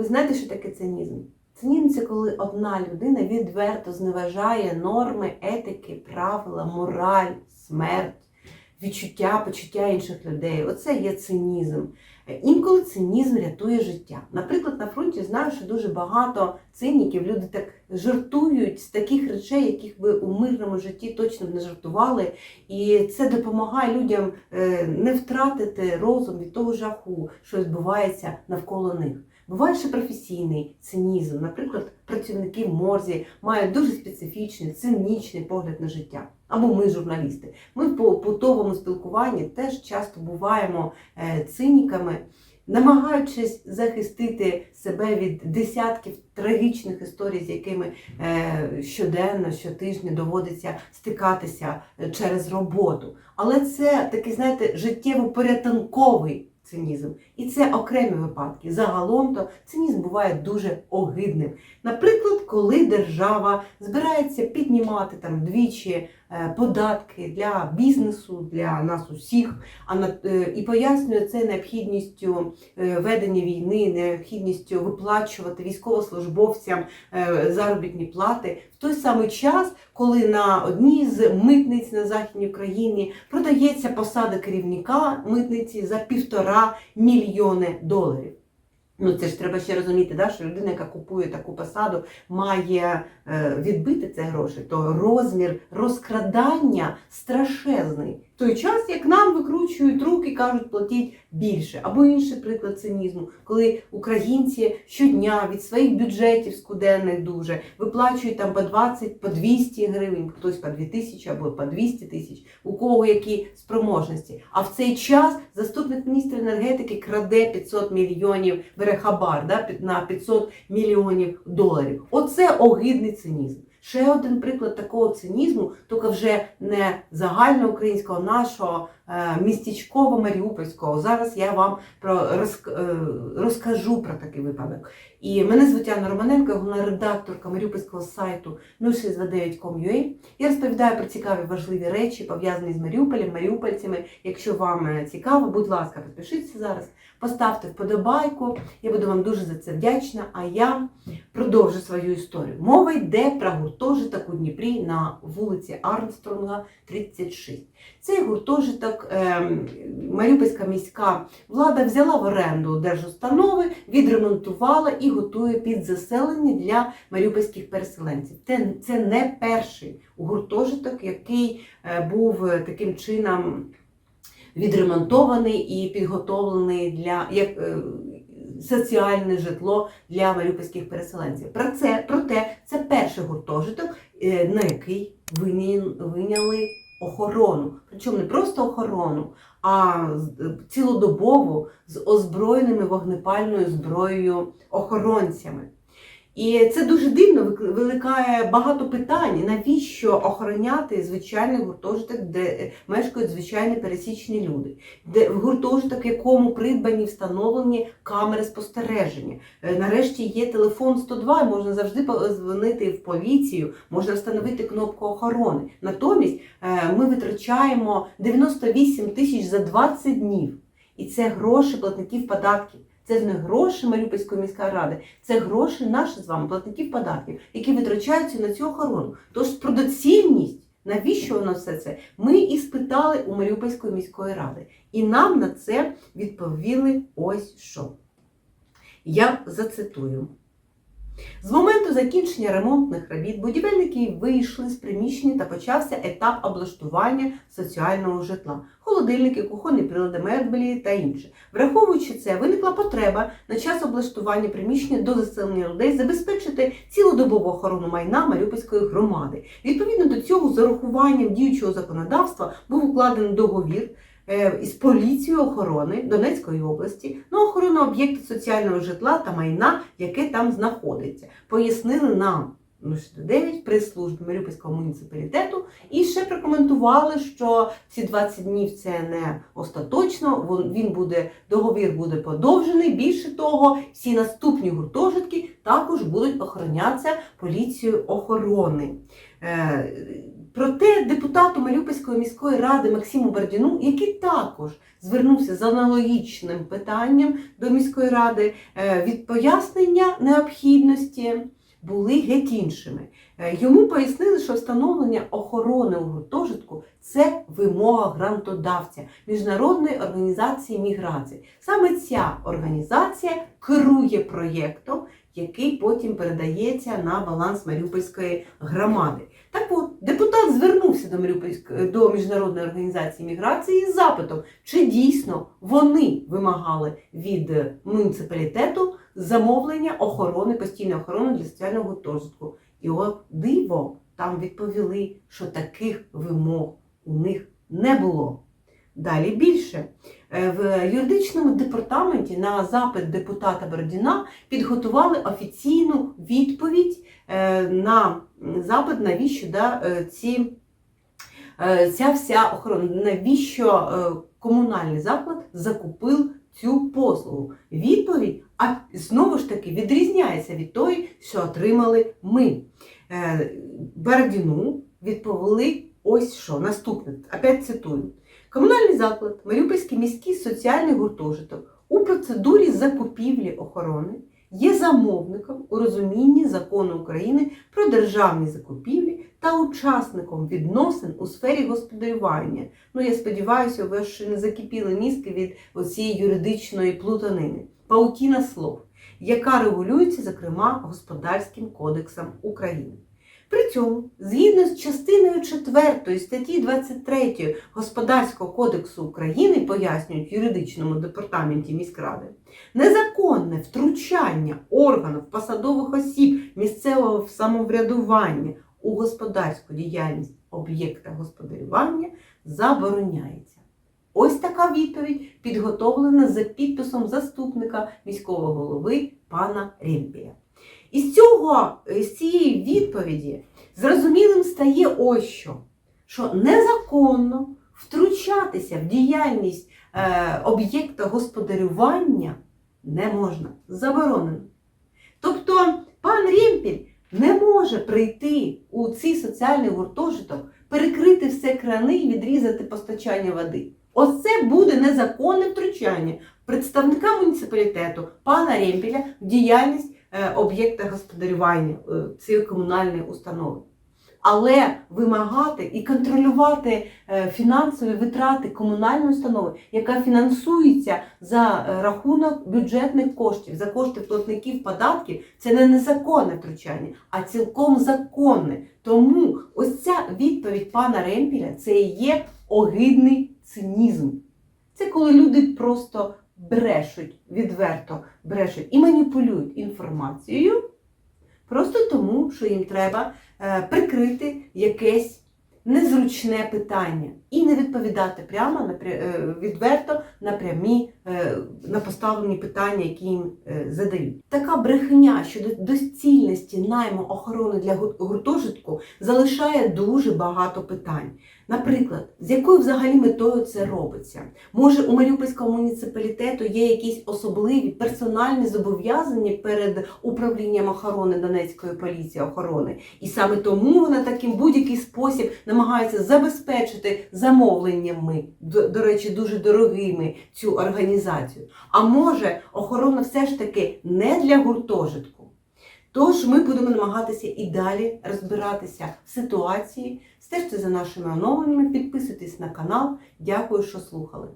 Ви знаєте, що таке цинізм? Цинізм це коли одна людина відверто зневажає норми, етики, правила, мораль, смерть, відчуття, почуття інших людей. Оце є цинізм. Інколи цинізм рятує життя. Наприклад, на фронті знаю, що дуже багато циніків, люди так жартують з таких речей, яких би у мирному житті точно б не жартували. І це допомагає людям е, не втратити розум від того жаху, що відбувається навколо них. Буває ще професійний цинізм. Наприклад, працівники морзі мають дуже специфічний, цинічний погляд на життя. Або ми, журналісти. Ми в побутовому спілкуванні теж часто буваємо е, циніками, намагаючись захистити себе від десятків трагічних історій, з якими е, щоденно, щотижня доводиться стикатися е, через роботу. Але це такий, знаєте, життєво-порятунковий цинізм. І це окремі випадки. Загалом то цинізм буває дуже огидним. Наприклад, коли держава збирається піднімати там двічі е, податки для бізнесу, для нас усіх, а е, і пояснює це необхідністю е, ведення війни, необхідністю виплачувати військовослужбовцям заробітні плати в той самий час, коли на одній з митниць на Західній Україні продається посада керівника митниці за півтора мільйони доларів. Ну, це ж треба ще розуміти, да, що людина, яка купує таку посаду, має е, відбити це гроші, то розмір розкрадання страшезний. Той час, як нам викручують руки, кажуть, платіть більше. Або інший приклад цинізму, коли українці щодня від своїх бюджетів скуденних дуже виплачують там по 20, по 200 гривень, хтось по 2 тисячі або по 200 тисяч, у кого які спроможності. А в цей час заступник міністра енергетики краде 500 мільйонів бере хабар да, на 500 мільйонів доларів. Оце огидний цинізм. Ще один приклад такого цинізму, тільки вже не загальноукраїнського, нашого е, містечково-маріупольського. Зараз я вам про е, розкажу про такий випадок. І мене звуть Анна Романенко, я головна редакторка маріупольського сайту 069.com.ua. Я розповідаю про цікаві важливі речі, пов'язані з Маріуполем, маріупольцями. Якщо вам е, цікаво, будь ласка, підпишіться зараз, поставте вподобайку. Я буду вам дуже за це вдячна. А я продовжу свою історію. Мова йде про гуртожиток у Дніпрі на вулиці Армстронга, 36. Цей гуртожиток ем, Маріупольська міська влада взяла в оренду держустанови, відремонтувала і готує під заселення для маріупольських переселенців. Це, не перший гуртожиток, який е, був е, таким чином відремонтований і підготовлений для як е, соціальне житло для маріупольських переселенців. Про це проте це перший гуртожиток, на який виня- виняли охорону. Причому не просто охорону, а е, цілодобову з озброєними вогнепальною зброєю охоронцями. І це дуже дивно вик- виникає багато питань, навіщо охороняти звичайний гуртожиток, де е, мешкають звичайні пересічні люди, де в гуртожиток, якому придбані встановлені камери спостереження. Е, Нарешті є телефон 102, можна завжди позвонити в поліцію, можна встановити кнопку охорони. Натомість е, ми витрачаємо 98 тисяч за 20 днів. І це гроші платників податків. Це ж не гроші Маріупольської міської ради, це гроші наші з вами, платників податків, які витрачаються на цю охорону. Тож про навіщо воно все це, ми і спитали у Маріупольської міської ради. І нам на це відповіли ось що. Я зацитую. З моменту закінчення ремонтних робіт будівельники вийшли з приміщення та почався етап облаштування соціального житла. Холодильники, кухонні прилади, меблі та інше. Враховуючи це, виникла потреба на час облаштування приміщення до заселення людей забезпечити цілодобову охорону майна Маріупольської громади. Відповідно до цього, з урахуванням діючого законодавства був укладений договір із поліцією охорони Донецької області на охорону об'єктів соціального житла та майна, яке там знаходиться. Пояснили нам. 09 прес-служби Маріупольського муніципалітету і ще прокоментували, що ці 20 днів це не остаточно. Він буде договір буде подовжений. Більше того, всі наступні гуртожитки також будуть охоронятися поліцією охорони. Проте депутату Маріупольської міської ради Максиму Бардіну, який також звернувся з аналогічним питанням до міської ради, е, від пояснення необхідності були геть іншими. Е, Йому пояснили, що встановлення охорони у гуртожитку це вимога грантодавця Міжнародної організації міграції. Саме ця організація керує проєктом, який потім передається на баланс Маріупольської громади. Так от, депутат звернувся до, Маріупольської, до Міжнародної організації міграції з запитом, чи дійсно вони вимагали від муніципалітету замовлення охорони, постійної охорони для соціального гуртожитку. І от диво, там відповіли, що таких вимог у них не було. Далі більше. Е, В юридичному департаменті на запит депутата Бородіна підготували офіційну відповідь е, на запит, навіщо да, е, ці, ця вся охорона, навіщо комунальний заклад закупив цю послугу. Відповідь, а знову ж таки, відрізняється від тої, що отримали ми. Бородіну відповіли ось що. Наступне, опять цитую. Комунальний заклад, Маріупольський міський соціальний гуртожиток у процедурі закупівлі охорони є замовником у розумінні закону України про державні закупівлі та учасником відносин у сфері господарювання. Ну, я сподіваюся, ви ще не закипіли мізки від оцієї юридичної плутанини. Паутіна слов, яка регулюється, зокрема, Господарським кодексом України. При цьому, згідно з частиною 4 статті 23 Господарського кодексу України, пояснюють в юридичному департаменті міськради, незаконне втручання органів посадових осіб місцевого самоврядування у господарську діяльність об'єкта господарювання забороняється. Ось така відповідь підготовлена за підписом заступника міського голови пана Ремпія. Із цього, з цієї відповіді зрозумілим стає ось що, що незаконно втручатися в діяльність е, об'єкта господарювання не можна, заборонено. Тобто пан Ремпіль не може прийти у цей соціальний гуртожиток, перекрити все крани і відрізати постачання води. Оце буде незаконне втручання представника муніципалітету пана Ремпіля в діяльність е, об'єкта господарювання е, цієї комунальної установи. Але вимагати і контролювати е, фінансові витрати комунальної установи, яка фінансується за рахунок бюджетних коштів, за кошти платників податків, це не незаконне втручання, а цілком законне. Тому ось ця відповідь пана Ремпіля це і є огидний цинізм. Це коли люди просто брешуть, відверто брешуть і маніпулюють інформацією, просто тому, що їм треба е, прикрити якесь незручне питання і не відповідати прямо е, відверто на прямі на поставлені питання, які їм е, задають. Така брехня щодо доцільності найму охорони для гуртожитку залишає дуже багато питань. Наприклад, з якою взагалі метою це робиться? Може, у Маріупольського муніципалітету є якісь особливі персональні зобов'язання перед управлінням охорони Донецької поліції охорони, і саме тому вона таким будь-який спосіб намагається забезпечити замовленнями, до, до речі, дуже дорогими цю організацію. А може, охорона все ж таки не для гуртожитку. Тож ми будемо намагатися і далі розбиратися в ситуації. Стежте за нашими оновленнями, підписуйтесь на канал. Дякую, що слухали.